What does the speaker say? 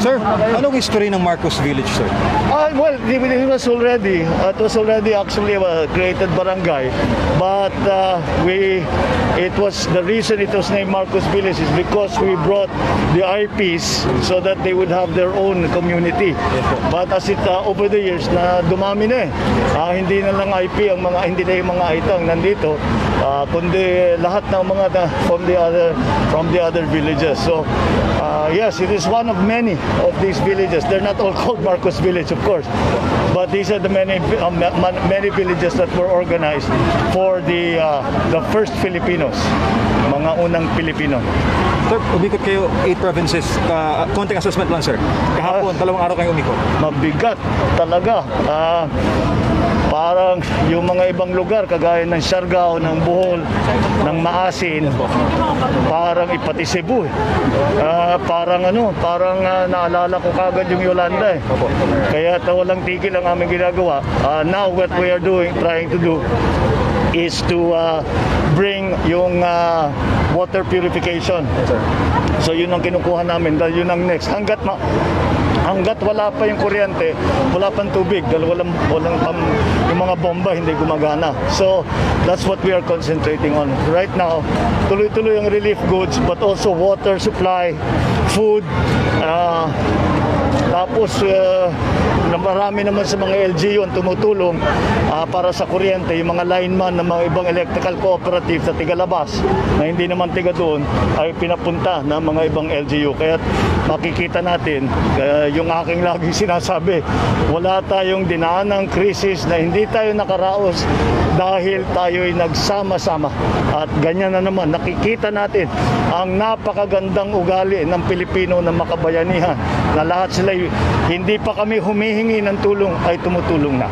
Sir, anong history ng Marcos Village, sir? Uh, well, it was already, uh, it was already actually a created barangay, but uh, we, it was the reason it was named Marcos Village is because we brought the IPs so that they would have their own community. But as it uh, over the years na dumami na eh, Ah, hindi na lang IP ang mga hindi na yung mga itang nandito, ah, kundi lahat ng mga na, from the other from the other villages. So uh, yes, it is one of many of these villages. They're not all called Marcos Village, of course, but these are the many uh, ma- ma- many villages that were organized for the uh, the first Filipinos, mga unang Pilipino. Sir, umikot kayo 8 provinces. Uh, konting assessment lang, sir. Kahapon, dalawang araw kayo umikot. Mabigat talaga. Ah, parang yung mga ibang lugar kagaya ng Siargao, ng Bohol, ng Maasin, parang ipati Cebu. eh. Ah, parang ano, parang ah, naalala ko kagad yung Yolanda eh. Kaya ta walang tigil ang aming ginagawa. Ah, now what we are doing, trying to do is to ah, bring yung ah, water purification. So yun ang kinukuha namin dahil yun ang next. Hanggat ma hanggat wala pa yung kuryente, wala pang tubig dahil walang, walang pam, yung mga bomba hindi gumagana. So that's what we are concentrating on. Right now, tuloy-tuloy ang relief goods but also water supply, food, ah, tapos uh, marami naman sa mga LGU ang tumutulong ah, para sa kuryente, yung mga lineman ng mga ibang electrical cooperative sa Tigalabas na hindi naman tiga doon ay pinapunta ng mga ibang LGU. Kaya makikita natin, kaya yung aking laging sinasabi, wala tayong dinaan ng krisis na hindi tayo nakaraos dahil tayo'y nagsama-sama. At ganyan na naman, nakikita natin ang napakagandang ugali ng Pilipino na makabayanihan na lahat sila hindi pa kami humihingi ng tulong ay tumutulong na.